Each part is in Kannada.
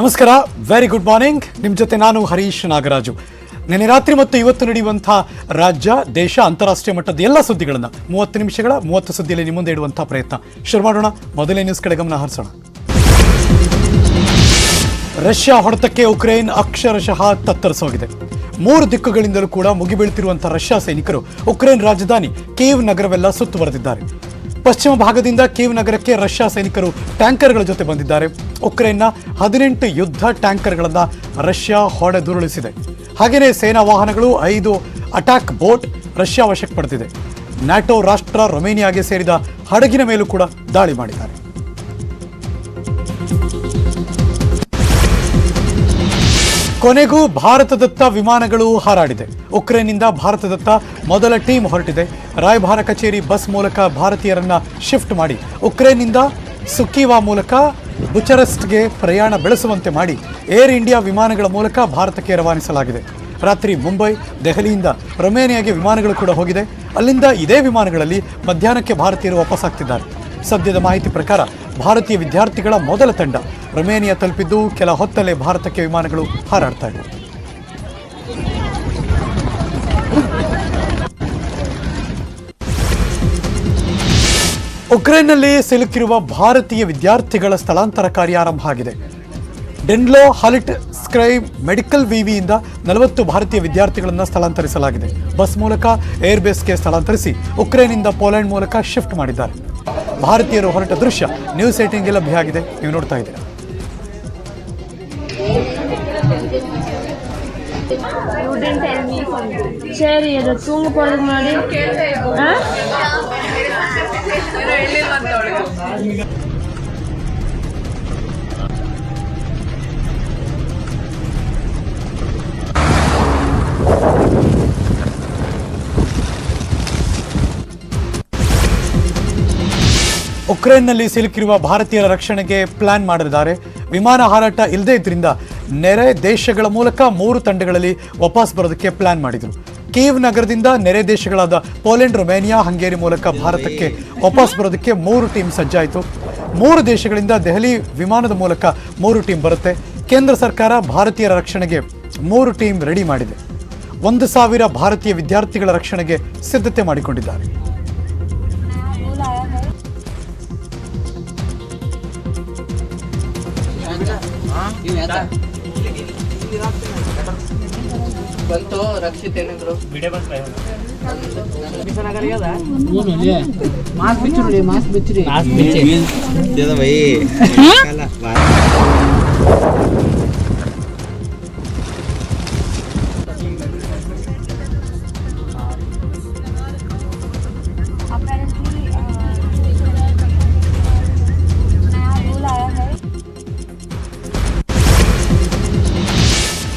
ನಮಸ್ಕಾರ ವೆರಿ ಗುಡ್ ಮಾರ್ನಿಂಗ್ ನಿಮ್ಮ ಜೊತೆ ನಾನು ಹರೀಶ್ ನಾಗರಾಜು. ನಿನ್ನೆ ರಾತ್ರಿ ಮತ್ತು ಇವತ್ತು ನಡೆಯುವಂಥ ರಾಜ್ಯ, ದೇಶ, ಅಂತಾರಾಷ್ಟ್ರೀಯ ಮಟ್ಟದ ಎಲ್ಲ ಸುದ್ದಿಗಳನ್ನು ಮೂವತ್ತು ನಿಮಿಷಗಳ, ಮೂವತ್ತು ಸುದ್ದಿಯಲ್ಲಿ ನಿಮ್ಮ ಮುಂದೆ ಇಡುವಂಥ ಪ್ರಯತ್ನ. ಶುರು ಮಾಡೋಣ, ಮೊದಲೇ ನ್ಯೂಸ್ ಕಡೆ ಗಮನ ಹರಿಸೋಣ. ರಷ್ಯಾ ಹೊಡೆತಕ್ಕೆ ಉಕ್ರೇನ್ ಅಕ್ಷರಶಃ ತತ್ತರಿಸೋಗಿದೆ. ಮೂರು ದಿಕ್ಕುಗಳಿಂದಲೂ ಕೂಡ ಮುಗಿಬೀಳ್ತಿರುವಂತಹ ರಷ್ಯಾ ಸೈನಿಕರು ಉಕ್ರೇನ್ ರಾಜಧಾನಿ ಕೀವ್ ನಗರವೆಲ್ಲ ಸುತ್ತುವರೆದಿದ್ದಾರೆ. ಪಶ್ಚಿಮ ಭಾಗದಿಂದ ಕೀವ್ ನಗರಕ್ಕೆ ರಷ್ಯಾ ಸೈನಿಕರು ಟ್ಯಾಂಕರ್ಗಳ ಜೊತೆ ಬಂದಿದ್ದಾರೆ. ಉಕ್ರೇನ್ನ ಹದಿನೆಂಟು ಯುದ್ಧ ಟ್ಯಾಂಕರ್ಗಳನ್ನು ರಷ್ಯಾ ಹೊಡೆದುರುಳಿಸಿದೆ. ಹಾಗೆಯೇ ಸೇನಾ ವಾಹನಗಳು ಐದು ಅಟ್ಯಾಕ್ ಬೋಟ್ ರಷ್ಯಾ ವಶಕ್ಕೆ ಪಡೆದಿದೆ. ನ್ಯಾಟೋ ರಾಷ್ಟ್ರ ರೊಮೇನಿಯಾಗೆ ಸೇರಿದ ಹಡಗಿನ ಮೇಲೂ ಕೂಡ ದಾಳಿ ಮಾಡಿದ್ದಾರೆ. ಕೊನೆಗೂ ಭಾರತದತ್ತ ವಿಮಾನಗಳು ಹಾರಾಡಿದೆ. ಉಕ್ರೇನ್ನಿಂದ ಭಾರತದತ್ತ ಮೊದಲ ಟೀಮ್ ಹೊರಟಿದೆ. ರಾಯಭಾರ ಕಚೇರಿ ಬಸ್ ಮೂಲಕ ಭಾರತೀಯರನ್ನ ಶಿಫ್ಟ್ ಮಾಡಿ, ಉಕ್ರೇನ್ನಿಂದ ಸುಕೀವಾ ಮೂಲಕ ಬುಚರೆಸ್ಟ್ಗೆ ಪ್ರಯಾಣ ಬೆಳೆಸುವಂತೆ ಮಾಡಿ, ಏರ್ ಇಂಡಿಯಾ ವಿಮಾನಗಳ ಮೂಲಕ ಭಾರತಕ್ಕೆ ರವಾನಿಸಲಾಗಿದೆ. ರಾತ್ರಿ ಮುಂಬೈ, ದೆಹಲಿಯಿಂದ ರೊಮೇನಿಯಾಗೆ ವಿಮಾನಗಳು ಕೂಡ ಹೋಗಿದೆ. ಅಲ್ಲಿಂದ ಇದೇ ವಿಮಾನಗಳಲ್ಲಿ ಮಧ್ಯಾಹ್ನಕ್ಕೆ ಭಾರತೀಯರು ವಾಪಸ್ಸಾಗ್ತಿದ್ದಾರೆ ಸದ್ಯದ ಮಾಹಿತಿ ಪ್ರಕಾರ ಭಾರತೀಯ ವಿದ್ಯಾರ್ಥಿಗಳ ಮೊದಲ ತಂಡ. ರೊಮೇನಿಯಾ ತಲುಪಿದ್ದು ಕೆಲ ಹೊತ್ತಲ್ಲೇ ಭಾರತಕ್ಕೆ ವಿಮಾನಗಳು ಹಾರಾಡ್ತಾ ಇವೆ ಉಕ್ರೇನ್ನಲ್ಲಿ ಸಿಲುಕಿರುವ ಭಾರತೀಯ ವಿದ್ಯಾರ್ಥಿಗಳ ಸ್ಥಳಾಂತರ ಕಾರ್ಯ ಆರಂಭ ಆಗಿದೆ. ಡೆನ್ಲೋ ಹಾಲಿಟ್ ಸ್ಕ್ರೈಬ್ ಮೆಡಿಕಲ್ ವಿವಿಯಿಂದ ನಲವತ್ತು ಭಾರತೀಯ ವಿದ್ಯಾರ್ಥಿಗಳನ್ನು ಸ್ಥಳಾಂತರಿಸಲಾಗಿದೆ. ಬಸ್ ಮೂಲಕ ಏರ್ಬೇಸ್ಗೆ ಸ್ಥಳಾಂತರಿಸಿ ಉಕ್ರೇನ್ನಿಂದ ಪೋಲೆಂಡ್ ಮೂಲಕ ಶಿಫ್ಟ್ ಮಾಡಿದ್ದಾರೆ. ಭಾರತೀಯರು ಹೊರಟ ದೃಶ್ಯ ನ್ಯೂಸ್ ಏಟಿಂಗ್ಗೆ ಲಭ್ಯ ಆಗಿದೆ. ನೀವು ನೋಡ್ತಾ ಇದ್ದೀರಾ. ಸರಿ ಅದು me something. ಉಕ್ರೇನ್ನಲ್ಲಿ ಸಿಲುಕಿರುವ ಭಾರತೀಯರ ರಕ್ಷಣೆಗೆ ಪ್ಲಾನ್ ಮಾಡಿದ್ದಾರೆ. ವಿಮಾನ ಹಾರಾಟ ಇಲ್ಲದೇ ಇದ್ರಿಂದ ನೆರೆ ದೇಶಗಳ ಮೂಲಕ ಮೂರು ತಂಡಗಳಲ್ಲಿ ವಾಪಸ್ ಬರೋದಕ್ಕೆ ಪ್ಲಾನ್ ಮಾಡಿದರು. ಕೀವ್ ನಗರದಿಂದ ನೆರೆ ದೇಶಗಳಾದ ಪೋಲೆಂಡ್, ರೊಮೇನಿಯಾ, ಹಂಗೇರಿ ಮೂಲಕ ಭಾರತಕ್ಕೆ ವಾಪಸ್ ಬರೋದಕ್ಕೆ ಮೂರು ಟೀಮ್ ಸಜ್ಜಾಯಿತು. ಮೂರು ದೇಶಗಳಿಂದ ದೆಹಲಿ ವಿಮಾನದ ಮೂಲಕ ಮೂರು ಟೀಮ್ ಬರುತ್ತೆ. ಕೇಂದ್ರ ಸರ್ಕಾರ ಭಾರತೀಯರ ರಕ್ಷಣೆಗೆ ಮೂರು ಟೀಮ್ ರೆಡಿ ಮಾಡಿದೆ. ಒಂದು ಸಾವಿರ ಭಾರತೀಯ ವಿದ್ಯಾರ್ಥಿಗಳ ರಕ್ಷಣೆಗೆ ಸಿದ್ಧತೆ ಮಾಡಿಕೊಂಡಿದ್ದಾರೆ. ಬಂತು ರಕ್ಷಿತ್ ಏನಿದ್ರು ಮಾಸ್ಕ್ ಬಿಚ್ಚುರಿ ಮಾಸ್ಕ್ ಬಿಚ್ಚಿ दो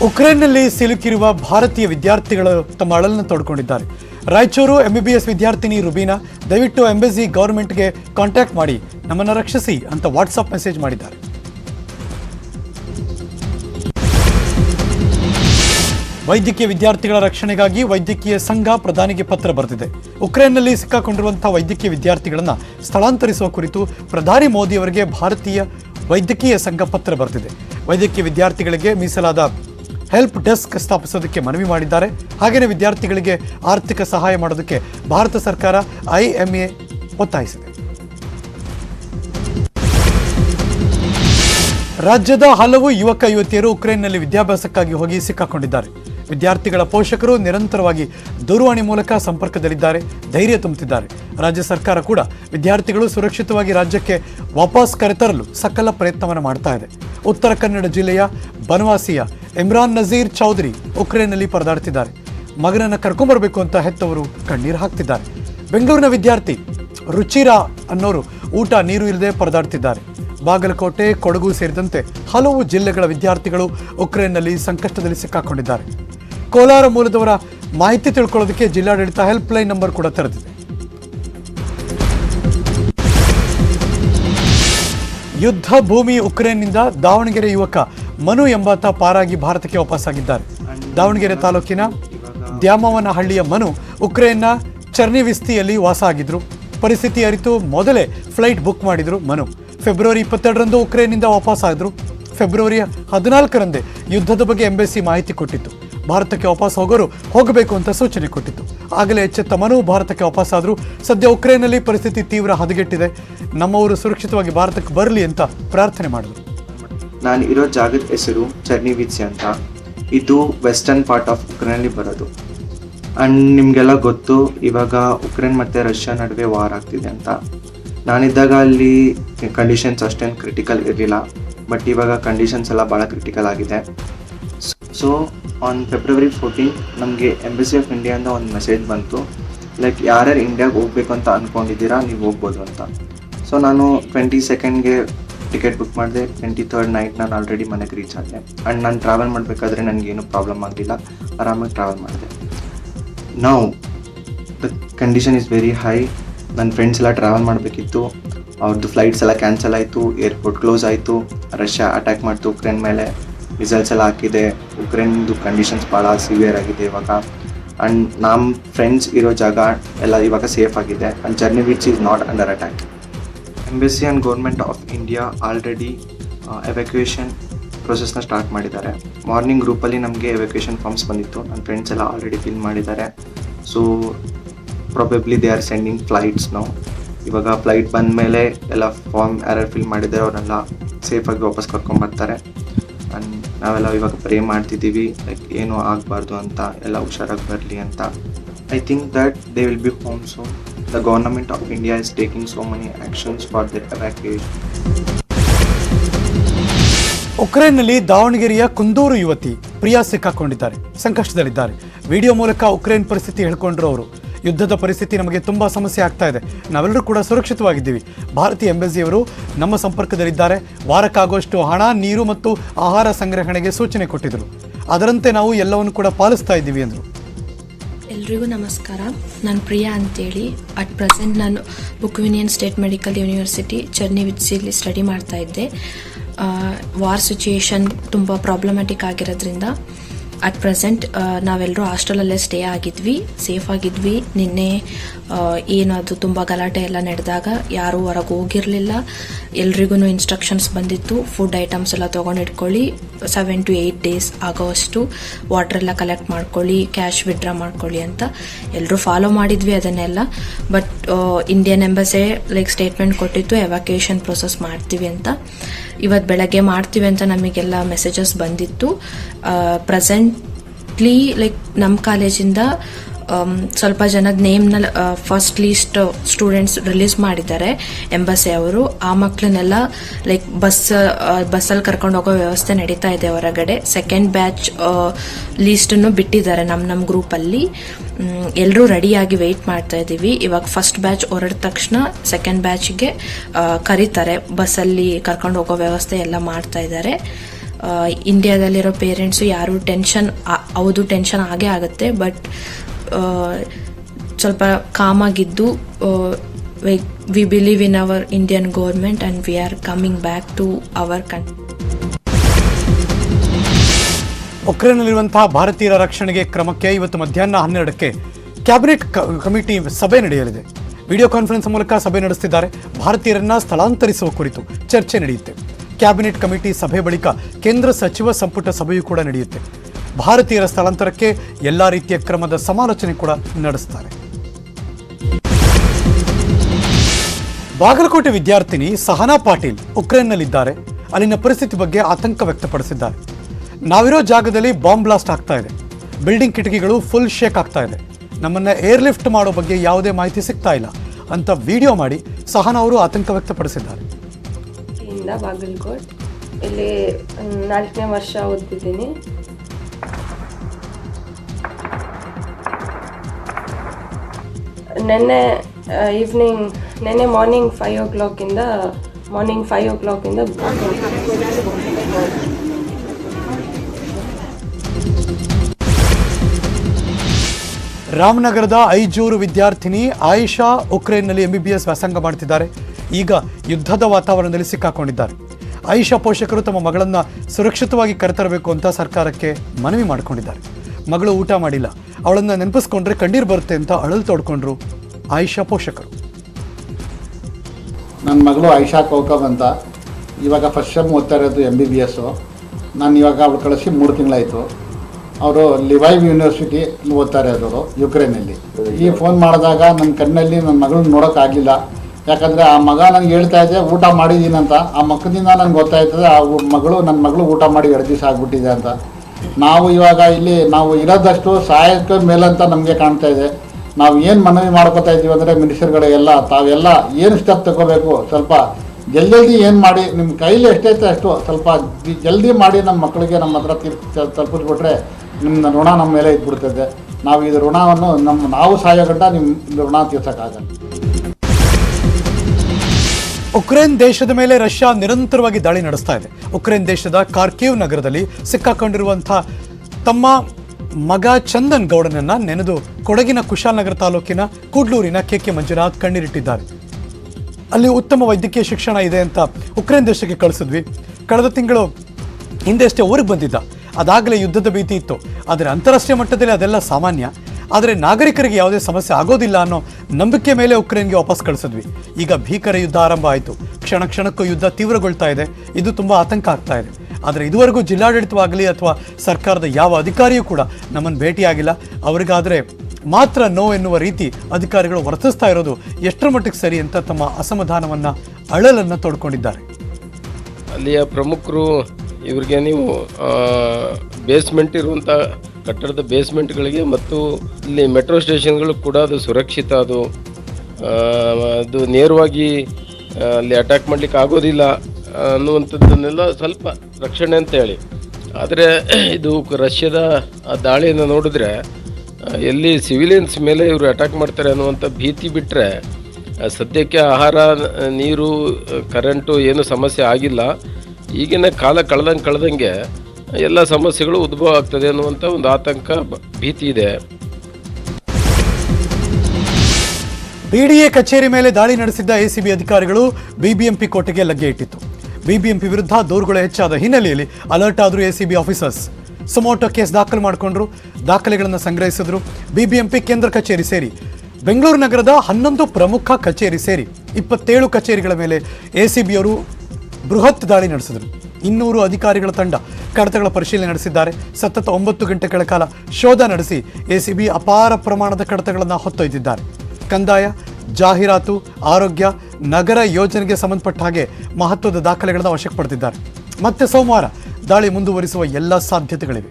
ಉಕ್ರೇನ್ನಲ್ಲಿ ಸಿಲುಕಿರುವ ಭಾರತೀಯ ವಿದ್ಯಾರ್ಥಿಗಳು ತಮ್ಮ ಅಳಲನ್ನು ತೊಡ್ಕೊಂಡಿದ್ದಾರೆ. ರಾಯಚೂರು ಎಂಬಿಬಿಎಸ್ ವಿದ್ಯಾರ್ಥಿನಿ ರುಬೀನಾ ದಯವಿಟ್ಟು ಎಂಬಸಿ ಗೌರ್ಮೆಂಟ್ಗೆ ಕಾಂಟ್ಯಾಕ್ಟ್ ಮಾಡಿ. ನಮ್ಮನ್ನು ರಕ್ಷಿಸಿ ಅಂತ ವಾಟ್ಸಪ್ ಮೆಸೇಜ್ ಮಾಡಿದ್ದಾರೆ. ವೈದ್ಯಕೀಯ ವಿದ್ಯಾರ್ಥಿಗಳ ರಕ್ಷಣೆಗಾಗಿ ವೈದ್ಯಕೀಯ ಸಂಘ ಪ್ರಧಾನಿಗೆ ಪತ್ರ ಬರೆದಿದೆ. ಉಕ್ರೇನ್ನಲ್ಲಿ ಸಿಕ್ಕಾಕೊಂಡಿರುವಂತಹ ವೈದ್ಯಕೀಯ ವಿದ್ಯಾರ್ಥಿಗಳನ್ನು ಸ್ಥಳಾಂತರಿಸುವ ಕುರಿತು ಪ್ರಧಾನಿ ಮೋದಿ ಅವರಿಗೆ ಭಾರತೀಯ ವೈದ್ಯಕೀಯ ಸಂಘ ಪತ್ರ ಬರೆದಿದೆ. ವೈದ್ಯಕೀಯ ವಿದ್ಯಾರ್ಥಿಗಳಿಗೆ ಮೀಸಲಾದ ಹೆಲ್ಪ್ ಡೆಸ್ಕ್ ಸ್ಥಾಪಿಸೋದಕ್ಕೆ ಮನವಿ ಮಾಡಿದ್ದಾರೆ. ಹಾಗೆಯೇ ವಿದ್ಯಾರ್ಥಿಗಳಿಗೆ ಆರ್ಥಿಕ ಸಹಾಯ ಮಾಡೋದಕ್ಕೆ ಭಾರತ ಸರ್ಕಾರ ಐಎಂಎ ಒತ್ತಾಯಿಸಿದೆ. ರಾಜ್ಯದ ಹಲವು ಯುವಕ ಯುವತಿಯರು ಉಕ್ರೇನ್ನಲ್ಲಿ ವಿದ್ಯಾಭ್ಯಾಸಕ್ಕಾಗಿ ಹೋಗಿ ಸಿಕ್ಕಾಕೊಂಡಿದ್ದಾರೆ. ವಿದ್ಯಾರ್ಥಿಗಳ ಪೋಷಕರು ನಿರಂತರವಾಗಿ ದೂರವಾಣಿ ಮೂಲಕ ಸಂಪರ್ಕದಲ್ಲಿದ್ದಾರೆ, ಧೈರ್ಯ ತುಂಬುತ್ತಿದ್ದಾರೆ. ರಾಜ್ಯ ಸರ್ಕಾರ ಕೂಡ ವಿದ್ಯಾರ್ಥಿಗಳು ಸುರಕ್ಷಿತವಾಗಿ ರಾಜ್ಯಕ್ಕೆ ವಾಪಸ್ ಕರೆತರಲು ಸಕಲ ಪ್ರಯತ್ನವನ್ನು ಮಾಡ್ತಾ ಇದೆ. ಉತ್ತರ ಕನ್ನಡ ಜಿಲ್ಲೆಯ ಬನವಾಸಿಯ ಇಮ್ರಾನ್ ನಜೀರ್ ಚೌಧರಿ ಉಕ್ರೇನ್ನಲ್ಲಿ ಪರದಾಡ್ತಿದ್ದಾರೆ ಮಗನನ್ನು ಕರ್ಕೊಂಬರಬೇಕು ಅಂತ ಹೆತ್ತವರು ಕಣ್ಣೀರು ಹಾಕ್ತಿದ್ದಾರೆ. ಬೆಂಗಳೂರಿನ ವಿದ್ಯಾರ್ಥಿ ರುಚಿರಾ ಅನ್ನೋರು ಊಟ ನೀರು ಇಲ್ಲದೆ ಪರದಾಡ್ತಿದ್ದಾರೆ ಬಾಗಲಕೋಟೆ, ಕೊಡಗು ಸೇರಿದಂತೆ ಹಲವು ಜಿಲ್ಲೆಗಳ ವಿದ್ಯಾರ್ಥಿಗಳು ಉಕ್ರೇನ್ನಲ್ಲಿ ಸಂಕಷ್ಟದಲ್ಲಿ ಸಿಕ್ಕಾಕೊಂಡಿದ್ದಾರೆ. ಕೋಲಾರ ಮೂಲದವರ ಮಾಹಿತಿ ತಿಳ್ಕೊಳ್ಳೋದಕ್ಕೆ ಜಿಲ್ಲಾಡಳಿತ ಹೆಲ್ಪ್ ಲೈನ್ ನಂಬರ್ ಕೂಡ ತೆರೆದಿದೆ. ಯುದ್ಧ ಭೂಮಿ ಉಕ್ರೇನ್ನಿಂದ ದಾವಣಗೆರೆ ಯುವಕ ಮನು ಎಂಬಾತ ಪಾರಾಗಿ ಭಾರತಕ್ಕೆ ವಾಪಸ್ಸಾಗಿದ್ದಾರೆ. ದಾವಣಗೆರೆ ತಾಲೂಕಿನ ದ್ಯಾಮವನಹಳ್ಳಿಯ ಮನು ಉಕ್ರೇನ್ನ ಚರ್ನಿವಿಸ್ತಿಯಲ್ಲಿ ವಾಸ ಆಗಿದ್ರು ಪರಿಸ್ಥಿತಿ ಅರಿತು ಮೊದಲೇ ಫ್ಲೈಟ್ ಬುಕ್ ಮಾಡಿದ್ರು ಮನು. ಫೆಬ್ರವರಿ ಇಪ್ಪತ್ತೆರಡರಂದು ಉಕ್ರೇನ್ನಿಂದ ವಾಪಸ್ ಆದ್ರು ಫೆಬ್ರವರಿ ಹದಿನಾಲ್ಕರಂದೇ ಯುದ್ಧದ ಬಗ್ಗೆ ಎಂಬೆಸಿ ಮಾಹಿತಿ ಕೊಟ್ಟಿತ್ತು. ಭಾರತಕ್ಕೆ ವಾಪಸ್ ಹೋಗೋರು ಹೋಗಬೇಕು ಅಂತ ಸೂಚನೆ ಕೊಟ್ಟಿತ್ತು. ಆಗಲೇ ಎಚ್ಚೆತ್ತ ಮನು ಭಾರತಕ್ಕೆ ವಾಪಸ್ಸಾದರೂ ಸದ್ಯ ಉಕ್ರೇನ್ನಲ್ಲಿ ಪರಿಸ್ಥಿತಿ ತೀವ್ರ ಹದಗೆಟ್ಟಿದೆ. ನಮ್ಮವರು ಸುರಕ್ಷಿತವಾಗಿ ಭಾರತಕ್ಕೆ ಬರಲಿ ಅಂತ ಪ್ರಾರ್ಥನೆ ಮಾಡಿದರು. ನಾನು ಇರೋ ಜಾಗದ ಹೆಸರು ಚರ್ನಿವಿತ್ಸಿ ಅಂತ. ಇದು ವೆಸ್ಟರ್ನ್ ಪಾರ್ಟ್ ಆಫ್ ಉಕ್ರೇನಲ್ಲಿ ಬರೋದು. ಆ್ಯಂಡ್ ನಿಮಗೆಲ್ಲ ಗೊತ್ತು, ಇವಾಗ ಉಕ್ರೇನ್ ಮತ್ತು ರಷ್ಯಾ ನಡುವೆ ವಾರ್ ಆಗ್ತಿದೆ ಅಂತ. ನಾನಿದ್ದಾಗ ಅಲ್ಲಿ ಕಂಡೀಷನ್ಸ್ ಅಷ್ಟೇನು ಕ್ರಿಟಿಕಲ್ ಇರಲಿಲ್ಲ. ಬಟ್ ಇವಾಗ ಕಂಡೀಷನ್ಸ್ ಎಲ್ಲ ಭಾಳ ಕ್ರಿಟಿಕಲ್ ಆಗಿದೆ. ಸೊ ಆನ್ ಫೆಬ್ರವರಿ ಫೋರ್ಟೀನ್ ನಮಗೆ ಎಂಬಸಿ ಆಫ್ ಇಂಡಿಯಾಯಿಂದ ಒಂದು ಮೆಸೇಜ್ ಬಂತು. ಲೈಕ್ ಯಾರ್ಯಾರು ಇಂಡಿಯಾಗೆ ಹೋಗ್ಬೇಕು ಅಂತ ಅಂದ್ಕೊಂಡಿದ್ದೀರಾ ನೀವು ಹೋಗ್ಬೋದು ಅಂತ. ಸೊ ನಾನು ಟ್ವೆಂಟಿ ಸೆಕೆಂಡ್ಗೆ ಟಿಕೆಟ್ ಬುಕ್ ಮಾಡಿದೆ. ಟ್ವೆಂಟಿ ತರ್ಡ್ ನೈಟ್ ನಾನು ಆಲ್ರೆಡಿ ಮನೆಗೆ ರೀಚ್ ಆದೆ. ಆ್ಯಂಡ್ ನಾನು ಟ್ರಾವೆಲ್ ಮಾಡಬೇಕಾದ್ರೆ ನನಗೇನು ಪ್ರಾಬ್ಲಮ್ ಆಗಲಿಲ್ಲ. ಆರಾಮಾಗಿ ಟ್ರಾವೆಲ್ ಮಾಡಿದೆ. ನಾವು the condition is very high ನನ್ನ ಫ್ರೆಂಡ್ಸ್ ಎಲ್ಲ ಟ್ರಾವೆಲ್ ಮಾಡಬೇಕಿತ್ತು. ಅವ್ರದ್ದು ಫ್ಲೈಟ್ಸ್ ಎಲ್ಲ ಕ್ಯಾನ್ಸಲ್ ಆಯಿತು. ಏರ್ಪೋರ್ಟ್ ಕ್ಲೋಸ್ ಆಯಿತು. ರಷ್ಯಾ ಅಟ್ಯಾಕ್ ಮಾಡ್ತು. ಉಕ್ರೇನ್ ಮೇಲೆ. ರಿಸಲ್ಟ್ಸ್ ಎಲ್ಲ ಹಾಕಿದೆ ಉಕ್ರೇನ್ದು ಕಂಡೀಷನ್ಸ್ ಭಾಳ ಸಿವಿಯರ್ ಆಗಿದೆ ಇವಾಗ. ಆ್ಯಂಡ್ ನಮ್ಮ ಫ್ರೆಂಡ್ಸ್ ಇರೋ ಜಾಗ ಎಲ್ಲ ಇವಾಗ ಸೇಫ್ ಆಗಿದೆ. And journey which is not under attack embassy and government of India already evacuation ಪ್ರೊಸೆಸ್ನ start ಮಾಡಿದ್ದಾರೆ. ಮಾರ್ನಿಂಗ್ ಗ್ರೂಪಲ್ಲಿ ನಮಗೆ ಎವ್ಯಾಕ್ಯುಯೇಷನ್ ಫಾರ್ಮ್ಸ್ ಬಂದಿತ್ತು. ನನ್ನ ಫ್ರೆಂಡ್ಸ್ ಎಲ್ಲ ಆಲ್ರೆಡಿ ಫಿಲ್ ಮಾಡಿದ್ದಾರೆ. So probably they are sending flights ನಾವು ಇವಾಗ ಫ್ಲೈಟ್ ಬಂದ ಮೇಲೆ ಎಲ್ಲ ಫಾರ್ಮ್ ಯಾರ್ಯಾರು ಫಿಲ್ ಮಾಡಿದ್ದಾರೆ ಅವರೆಲ್ಲ ಸೇಫಾಗಿ ವಾಪಸ್ ಕರ್ಕೊಂಬರ್ತಾರೆ ಆ್ಯಂಡ್ ನಾವೆಲ್ಲ ಇವಾಗ ಪ್ರೇ ಮಾಡ್ತಿದ್ದೀವಿ. ಲೈಕ್ ಏನೂ ಆಗಬಾರ್ದು ಅಂತ, ಎಲ್ಲ ಹುಷಾರಾಗಿ ಬರಲಿ ಅಂತ. I think that they will be home so the government of India is taking so many actions for their evacuation ಉಕ್ರೇನ್ನಲ್ಲಿ ದಾವಣಗೆರೆಯ ಕುಂದೂರು ಯುವತಿ ಪ್ರಿಯಾ ಸಿಕ್ಕಾಕೊಂಡಿದ್ದಾರೆ. ಸಂಕಷ್ಟದಲ್ಲಿದ್ದಾರೆ. ವಿಡಿಯೋ ಮೂಲಕ ಉಕ್ರೇನ್ ಪರಿಸ್ಥಿತಿ ಹೇಳ್ಕೊಂಡ್ರು ಅವರು. ಯುದ್ಧದ ಪರಿಸ್ಥಿತಿ ನಮಗೆ ತುಂಬಾ ಸಮಸ್ಯೆ ಆಗ್ತಾ ಇದೆ. ನಾವೆಲ್ಲರೂ ಕೂಡ ಸುರಕ್ಷಿತವಾಗಿದ್ದೀವಿ. ಭಾರತೀಯ ಎಂಬಸಿಯವರು ನಮ್ಮ ಸಂಪರ್ಕದಲ್ಲಿದ್ದಾರೆ. ವಾರಕ್ಕಾಗುವಷ್ಟು ಹಣ, ನೀರು ಮತ್ತು ಆಹಾರ ಸಂಗ್ರಹಣೆಗೆ ಸೂಚನೆ ಕೊಟ್ಟಿದ್ದರು ಅದರಂತೆ ನಾವು ಎಲ್ಲವನ್ನು ಕೂಡ ಪಾಲಿಸ್ತಾ ಇದ್ದೀವಿ ಎಂದರು ಎಲ್ರಿಗೂ ನಮಸ್ಕಾರ. ನಾನು ಪ್ರಿಯಾ ಅಂತೇಳಿ. ಅಟ್ ಪ್ರೆಸೆಂಟ್ ನಾನು ಬುಕ್ವಿನಿಯನ್ ಸ್ಟೇಟ್ ಮೆಡಿಕಲ್ ಯೂನಿವರ್ಸಿಟಿ ಚರ್ನಿವಿತ್ಸಿಲಿ ಸ್ಟಡಿ ಮಾಡ್ತಾ ಇದ್ದೆ. ವಾರ್ ಸಿಚುಯೇಷನ್ ತುಂಬ ಪ್ರಾಬ್ಲಮ್ಯಾಟಿಕ್ ಆಗಿರೋದ್ರಿಂದ ಅಟ್ ಪ್ರೆಸೆಂಟ್ ನಾವೆಲ್ಲರೂ ಹಾಸ್ಟೆಲಲ್ಲೇ ಸ್ಟೇ ಆಗಿದ್ವಿ ಸೇಫ್ ಆಗಿದ್ವಿ. ನಿನ್ನೆ ಆ, ಏನು ಅದು ತುಂಬ ಗಲಾಟೆ ಎಲ್ಲ ನಡೆದಾಗ ಯಾರೂ ಹೊರಗೆ ಹೋಗಿರಲಿಲ್ಲ. ಎಲ್ರಿಗೂ ಇನ್ಸ್ಟ್ರಕ್ಷನ್ಸ್ ಬಂದಿತ್ತು. ಫುಡ್ ಐಟಮ್ಸ್ ಎಲ್ಲ ತಗೊಂಡಿಟ್ಕೊಳ್ಳಿ ಸೆವೆನ್ ಟು ಏಯ್ಟ್ ಡೇಸ್ ಆಗೋವಷ್ಟು ವಾಟರ್ ಎಲ್ಲ ಕಲೆಕ್ಟ್ ಮಾಡ್ಕೊಳ್ಳಿ. ಕ್ಯಾಶ್ ವಿಡ್ರಾ ಮಾಡ್ಕೊಳ್ಳಿ ಅಂತ ಎಲ್ಲರೂ ಫಾಲೋ ಮಾಡಿದ್ವಿ ಅದನ್ನೆಲ್ಲ. But Indian embassy like statement ಕೊಟ್ಟಿತ್ತು ಎವಾಕ್ಯುಯೇಷನ್ ಪ್ರೊಸೆಸ್ ಮಾಡ್ತೀವಿ ಅಂತ. ಇವತ್ತು ಬೆಳಗ್ಗೆ ಮಾಡ್ತೀವಿ ಅಂತ ನಮಗೆಲ್ಲ ಮೆಸೇಜಸ್ ಬಂದಿತ್ತು. ಪ್ರೆಸೆಂಟ್ಲಿ ಲೈಕ್ ನಮ್ಮ ಕಾಲೇಜಿಂದ ಸ್ವಲ್ಪ ಜನದ ನೇಮ್ನ ಫಸ್ಟ್ ಲೀಸ್ಟ್ ಸ್ಟೂಡೆಂಟ್ಸ್ ರಿಲೀಸ್ ಮಾಡಿದ್ದಾರೆ ಎಂಬಸಿ ಅವರು. ಆ ಮಕ್ಕಳನ್ನೆಲ್ಲ ಲೈಕ್ ಬಸ್ ಬಸ್ಸಲ್ಲಿ ಕರ್ಕೊಂಡು ಹೋಗೋ ವ್ಯವಸ್ಥೆ ನಡೀತಾ ಇದೆ ಹೊರಗಡೆ. ಸೆಕೆಂಡ್ ಬ್ಯಾಚ್ ಲೀಸ್ಟನ್ನು ಬಿಟ್ಟಿದ್ದಾರೆ ನಮ್ಮ ನಮ್ಮ ಗ್ರೂಪಲ್ಲಿ ಎಲ್ಲರೂ ರೆಡಿಯಾಗಿ ವೆಯ್ಟ್ ಮಾಡ್ತಾ ಇದ್ದೀವಿ ಇವಾಗ ಫಸ್ಟ್ ಬ್ಯಾಚ್ ಹೊರಡ ತಕ್ಷಣ ಸೆಕೆಂಡ್ ಬ್ಯಾಚ್ಗೆ ಕರೀತಾರೆ. ಬಸ್ಸಲ್ಲಿ ಕರ್ಕೊಂಡು ಹೋಗೋ ವ್ಯವಸ್ಥೆ ಎಲ್ಲ ಮಾಡ್ತಾ ಇದ್ದಾರೆ. ಇಂಡಿಯಾದಲ್ಲಿರೋ ಪೇರೆಂಟ್ಸು ಯಾರು ಟೆನ್ಷನ್ ಹೌದು ಟೆನ್ಷನ್ ಆಗೇ ಆಗುತ್ತೆ. ಬಟ್ ಸ್ವಲ್ಪ ಕಾಮಾಗಿದ್ದು we believe in our Indian government and we are coming back to our country ಉಕ್ರೇನ್ನಲ್ಲಿರುವಂತಹ ಭಾರತೀಯರ ರಕ್ಷಣೆಗೆ ಕ್ರಮಕ್ಕೆ ಇವತ್ತು ಮಧ್ಯಾಹ್ನ ಹನ್ನೆರಡಕ್ಕೆ ಕ್ಯಾಬಿನೆಟ್ ಕಮಿಟಿ ಸಭೆ ನಡೆಯಲಿದೆ. ವಿಡಿಯೋ ಕಾನ್ಫರೆನ್ಸ್ ಮೂಲಕ ಸಭೆ ನಡೆಸುತ್ತಿದ್ದಾರೆ. ಭಾರತೀಯರನ್ನ ಸ್ಥಳಾಂತರಿಸುವ ಕುರಿತು ಚರ್ಚೆ ನಡೆಯುತ್ತೆ. ಕ್ಯಾಬಿನೆಟ್ ಕಮಿಟಿ ಸಭೆ ಬಳಿಕ ಕೇಂದ್ರ ಸಚಿವ ಸಂಪುಟ ಸಭೆಯೂ ಕೂಡ ನಡೆಯುತ್ತೆ. ಭಾರತೀಯರ ಸ್ಥಳಾಂತರಕ್ಕೆ ಎಲ್ಲ ರೀತಿಯ ಕ್ರಮದ ಸಮಾಲೋಚನೆ ಕೂಡ ನಡೆಸ್ತಾರೆ. ಬಾಗಲಕೋಟೆ ವಿದ್ಯಾರ್ಥಿನಿ ಸಹನಾ ಪಾಟೀಲ್ ಉಕ್ರೇನ್ನಲ್ಲಿದ್ದಾರೆ. ಅಲ್ಲಿನ ಪರಿಸ್ಥಿತಿ ಬಗ್ಗೆ ಆತಂಕ ವ್ಯಕ್ತಪಡಿಸಿದ್ದಾರೆ. ನಾವಿರೋ ಜಾಗದಲ್ಲಿ ಬಾಂಬ್ ಬ್ಲಾಸ್ಟ್ ಆಗ್ತಾ ಇದೆ. ಬಿಲ್ಡಿಂಗ್ ಕಿಟಕಿಗಳು ಫುಲ್ ಶೇಕ್ ಆಗ್ತಾ ಇದೆ. ನಮ್ಮನ್ನ ಏರ್ ಲಿಫ್ಟ್ ಮಾಡೋ ಬಗ್ಗೆ ಯಾವುದೇ ಮಾಹಿತಿ ಸಿಗ್ತಾ ಇಲ್ಲ ಅಂತ ವಿಡಿಯೋ ಮಾಡಿ ಸಹನಾ ಅವರು ಆತಂಕ ವ್ಯಕ್ತಪಡಿಸಿದ್ದಾರೆ. ಬಾಗಲಕೋಟ್. ಇಲ್ಲಿ ನಾಲ್ಕನೇ ವರ್ಷ ಓದ್ತಿದ್ದೀನಿ. ನೆನ್ನೆ ಈವ್ನಿಂಗ್ ನಿನ್ನೆ ಮಾರ್ನಿಂಗ್ ಫೈವ್ ಓ ಕ್ಲಾಕಿಂದ ಮಾರ್ನಿಂಗ್ ಫೈವ್ ಓ ಕ್ಲಾಕಿಂದ ರಾಮನಗರದ ಐಜೂರು ವಿದ್ಯಾರ್ಥಿನಿ ಆಯಿಷಾ ಉಕ್ರೇನ್ನಲ್ಲಿ ಎಂಬಿಬಿಎಸ್ ವ್ಯಾಸಂಗ ಮಾಡ್ತಿದ್ದಾರೆ ಈಗ ಯುದ್ಧದ ವಾತಾವರಣದಲ್ಲಿ ಸಿಕ್ಕಾಕೊಂಡಿದ್ದಾರೆ. ಆಯಿಷಾ ಪೋಷಕರು ತಮ್ಮ ಮಗಳನ್ನು ಸುರಕ್ಷಿತವಾಗಿ ಕರೆತರಬೇಕು ಅಂತ ಸರ್ಕಾರಕ್ಕೆ ಮನವಿ ಮಾಡಿಕೊಂಡಿದ್ದಾರೆ. ಮಗಳು ಊಟ ಮಾಡಿಲ್ಲ. ಅವಳನ್ನು ನೆನಪಿಸ್ಕೊಂಡ್ರೆ ಕಣ್ಣೀರು ಬರುತ್ತೆ ಅಂತ ಅಳಲು ತೊಡ್ಕೊಂಡ್ರು ಆಯಿಷಾ ಪೋಷಕರು. ನನ್ನ ಮಗಳು ಐಶಾ ಕೌಕಬ್ ಅಂತ. ಇವಾಗ ಫಸ್ಟ್ ಸೆಮ್ ಓದ್ತಾ ಇರೋದು ಎಂ ಬಿ ಬಿ ಎಸ್ಸು ನಾನು ಇವಾಗ ಅವಳು ಕಳಿಸಿ ಮೂರು ತಿಂಗಳಾಯಿತು. ಅವರು ಲಿವೈವ್ ಯೂನಿವರ್ಸಿಟಿ ಓದ್ತಾ ಇರೋದು ಯುಕ್ರೇನಲ್ಲಿ. ಈ ಫೋನ್ ಮಾಡಿದಾಗ ನನ್ನ ಕಣ್ಣಲ್ಲಿ ನನ್ನ ಮಗಳನ್ನ ನೋಡೋಕ್ಕಾಗಲಿಲ್ಲ ಯಾಕಂದರೆ ಆ ಮಗ ನನಗೆ ಹೇಳ್ತಾ ಇದ್ದೆ, ಊಟ ಮಾಡಿದ್ದೀನಂತ ಆ ಮಕ್ಕಳಿಂದ ನನಗೆ ಗೊತ್ತಾಯ್ತದೆ, ಆ ಮಗಳು ನನ್ನ ಮಗಳು ಊಟ ಮಾಡಿ ಎರಡು ದಿವಸ ಆಗಿಬಿಟ್ಟಿದೆ ಅಂತ. ನಾವು ಇವಾಗ ಇಲ್ಲಿ ನಾವು ಇರೋದಷ್ಟು ಸಹಾಯಕ ಮೇಲಂತ ನಮಗೆ ಕಾಣ್ತಾ ಇದೆ. ನಾವು ಏನು ಮನವಿ ಮಾಡ್ಕೋತಾ ಇದ್ದೀವಿ ಅಂದರೆ ಮಿನಿಸ್ಟರ್ಗಳಿಗೆಲ್ಲ ತಾವೆಲ್ಲ ಏನು ಸ್ಟೆಪ್ ತಗೋಬೇಕು? ಸ್ವಲ್ಪ ಜಲ್ದಿ ಜಲ್ದಿ ಏನು ಮಾಡಿ ನಿಮ್ಮ ಕೈಲಿ ಎಷ್ಟೈತೆ ಅಷ್ಟು ಸ್ವಲ್ಪ ಜಲ್ದಿ ಮಾಡಿ ನಮ್ಮ ಮಕ್ಕಳಿಗೆ ನಮ್ಮ ಹತ್ರ ತಲುಪಿಸ್ಬಿಟ್ರೆ ನಿಮ್ಮ ಋಣ ನಮ್ಮ ಮೇಲೆ ಇದ್ಬಿಡ್ತದೆ. ನಾವು ಇದು ಋಣವನ್ನು ನಮ್ಮ ನಾವು ಸಾಯೋ ನಿಮ್ಮ ಋಣ ತೀರ್ಸೋಕ್ಕಾಗಲ್ಲ. ಉಕ್ರೇನ್ ದೇಶದ ಮೇಲೆ ರಷ್ಯಾ ನಿರಂತರವಾಗಿ ದಾಳಿ ನಡೆಸ್ತಾ ಇದೆ. ಉಕ್ರೇನ್ ದೇಶದ ಕಾರ್ಕಿವ್ ನಗರದಲ್ಲಿ ಸಿಕ್ಕಾಕೊಂಡಿರುವಂತಹ ತಮ್ಮ ಮಗ ಚಂದನ್ ಗೌಡನನ್ನ ನೆನೆದು ಕೊಡಗಿನ ಕುಶಾಲನಗರ ತಾಲೂಕಿನ ಕೂಡ್ಲೂರಿನ ಕೆ ಕೆ ಮಂಜುನಾಥ್ ಕಣ್ಣೀರಿಟ್ಟಿದ್ದಾರೆ. ಅಲ್ಲಿ ಉತ್ತಮ ವೈದ್ಯಕೀಯ ಶಿಕ್ಷಣ ಇದೆ ಅಂತ ಉಕ್ರೇನ್ ದೇಶಕ್ಕೆ ಕಳಿಸಿದ್ವಿ. ಕಳೆದ ತಿಂಗಳು ಹಿಂದೆ ಅಷ್ಟೇ ಊರಿಗೆ ಬಂದಿದ್ದ. ಅದಾಗಲೇ ಯುದ್ಧದ ಭೀತಿ ಇತ್ತು. ಆದರೆ ಅಂತಾರಾಷ್ಟ್ರೀಯ ಮಟ್ಟದಲ್ಲಿ ಅದೆಲ್ಲ ಸಾಮಾನ್ಯ. ಆದರೆ ನಾಗರಿಕರಿಗೆ ಯಾವುದೇ ಸಮಸ್ಯೆ ಆಗೋದಿಲ್ಲ ಅನ್ನೋ ನಂಬಿಕೆ ಮೇಲೆ ಉಕ್ರೇನ್ಗೆ ವಾಪಸ್ ಕಳಿಸಿದ್ವಿ. ಈಗ ಭೀಕರ ಯುದ್ಧ ಆರಂಭ ಆಯಿತು. ಕ್ಷಣ ಕ್ಷಣಕ್ಕೂ ಯುದ್ಧ ತೀವ್ರಗೊಳ್ತಾ ಇದೆ. ಇದು ತುಂಬ ಆತಂಕ ಆಗ್ತಾ ಇದೆ. ಆದರೆ ಇದುವರೆಗೂ ಜಿಲ್ಲಾಡಳಿತವಾಗಲಿ ಅಥವಾ ಸರ್ಕಾರದ ಯಾವ ಅಧಿಕಾರಿಯೂ ಕೂಡ ನಮ್ಮನ್ನು ಭೇಟಿಯಾಗಿಲ್ಲ. ಅವರಿಗಾದರೆ ಮಾತ್ರ ನೋ ಎನ್ನುವ ರೀತಿ ಅಧಿಕಾರಿಗಳು ವರ್ತಿಸ್ತಾ ಇರೋದು ಎಷ್ಟರ ಮಟ್ಟಿಗೆ ಸರಿ ಅಂತ ತಮ್ಮ ಅಸಮಾಧಾನವನ್ನು ಅಳಲನ್ನು ತೋಡ್ಕೊಂಡಿದ್ದಾರೆ. ಅಲ್ಲಿಯ ಪ್ರಮುಖರು ಇವರಿಗೆ ನೀವು ಬೇಸ್ಮೆಂಟ್ ಇರುವಂಥ ಕಟ್ಟಡದ ಬೇಸ್ಮೆಂಟ್ಗಳಿಗೆ ಮತ್ತು ಇಲ್ಲಿ ಮೆಟ್ರೋ ಸ್ಟೇಷನ್ಗಳು ಕೂಡ ಅದು ಸುರಕ್ಷಿತ, ಅದು ಅದು ನೇರವಾಗಿ ಅಲ್ಲಿ ಅಟ್ಯಾಕ್ ಮಾಡಲಿಕ್ಕೆ ಆಗೋದಿಲ್ಲ ಅನ್ನುವಂಥದ್ದನ್ನೆಲ್ಲ ಸ್ವಲ್ಪ ರಕ್ಷಣೆ ಅಂತ ಹೇಳಿ. ಆದರೆ ಇದು ರಷ್ಯಾದ ಆ ದಾಳಿಯನ್ನು ನೋಡಿದ್ರೆ ಎಲ್ಲಿ ಸಿವಿಲಿಯನ್ಸ್ ಮೇಲೆ ಇವರು ಅಟ್ಯಾಕ್ ಮಾಡ್ತಾರೆ ಅನ್ನುವಂಥ ಭೀತಿ ಬಿಟ್ಟರೆ ಸದ್ಯಕ್ಕೆ ಆಹಾರ, ನೀರು ಕರೆಂಟು ಏನು ಸಮಸ್ಯೆ ಆಗಿಲ್ಲ. ಈಗಿನ ಕಾಲ ಕಳೆದಂಗೆ ಕಳೆದಂಗೆ ಎಲ್ಲ ಸಮಸ್ಯೆಗಳು ಉದ್ಭವ ಆಗ್ತದೆ ಅನ್ನುವಂಥ ಒಂದು ಆತಂಕ ಭೀತಿ ಇದೆ. ಬಿಡಿಎ ಕಚೇರಿ ಮೇಲೆ ದಾಳಿ ನಡೆಸಿದ್ದ ಎಸಿಬಿ ಅಧಿಕಾರಿಗಳು ಬಿಬಿಎಂಪಿ ಕೋಟೆಗೆ ಲಗ್ಗೆ ಇಟ್ಟಿತ್ತು. ಬಿಬಿಎಂಪಿ ವಿರುದ್ಧ ದೂರುಗಳು ಹೆಚ್ಚಾದ ಹಿನ್ನೆಲೆಯಲ್ಲಿ ಅಲರ್ಟ್ ಆದರು ಎಸಿಬಿ ಆಫೀಸರ್ಸ್. ಸುಮೋಟೋ ಕೇಸ್ ದಾಖಲು ಮಾಡಿಕೊಂಡ್ರು, ದಾಖಲೆಗಳನ್ನು ಸಂಗ್ರಹಿಸಿದ್ರು. ಬಿಬಿಎಂಪಿ ಕೇಂದ್ರ ಕಚೇರಿ ಸೇರಿ. ಬೆಂಗಳೂರು ನಗರದ ಹನ್ನೊಂದು ಪ್ರಮುಖ ಕಚೇರಿ ಸೇರಿ ಇಪ್ಪತ್ತೇಳು ಕಚೇರಿಗಳ ಮೇಲೆ ಎಸಿಬಿಯವರು ಬೃಹತ್ ದಾಳಿ ನಡೆಸಿದರು. ಇನ್ನೂರು ಅಧಿಕಾರಿಗಳ ತಂಡ ಕಡತಗಳ ಪರಿಶೀಲನೆ ನಡೆಸಿದ್ದಾರೆ. ಸತತ ಒಂಬತ್ತು ಗಂಟೆಗಳ ಕಾಲ ಶೋಧ ನಡೆಸಿ ಎಸಿಬಿ ಅಪಾರ ಪ್ರಮಾಣದ ಕಡತಗಳನ್ನು ಹೊತ್ತೊಯ್ದಿದ್ದಾರೆ. ಕಂದಾಯ, ಜಾಹೀರಾತು, ಆರೋಗ್ಯ, ನಗರ ಯೋಜನೆಗೆ ಸಂಬಂಧಪಟ್ಟ ಹಾಗೆ ಮಹತ್ವದ ದಾಖಲೆಗಳನ್ನು ವಶಕ್ಕೆ ಪಡೆದಿದ್ದಾರೆ ಮತ್ತೆ ಸೋಮವಾರ ದಾಳಿ ಮುಂದುವರಿಸುವ ಎಲ್ಲ ಸಾಧ್ಯತೆಗಳಿವೆ.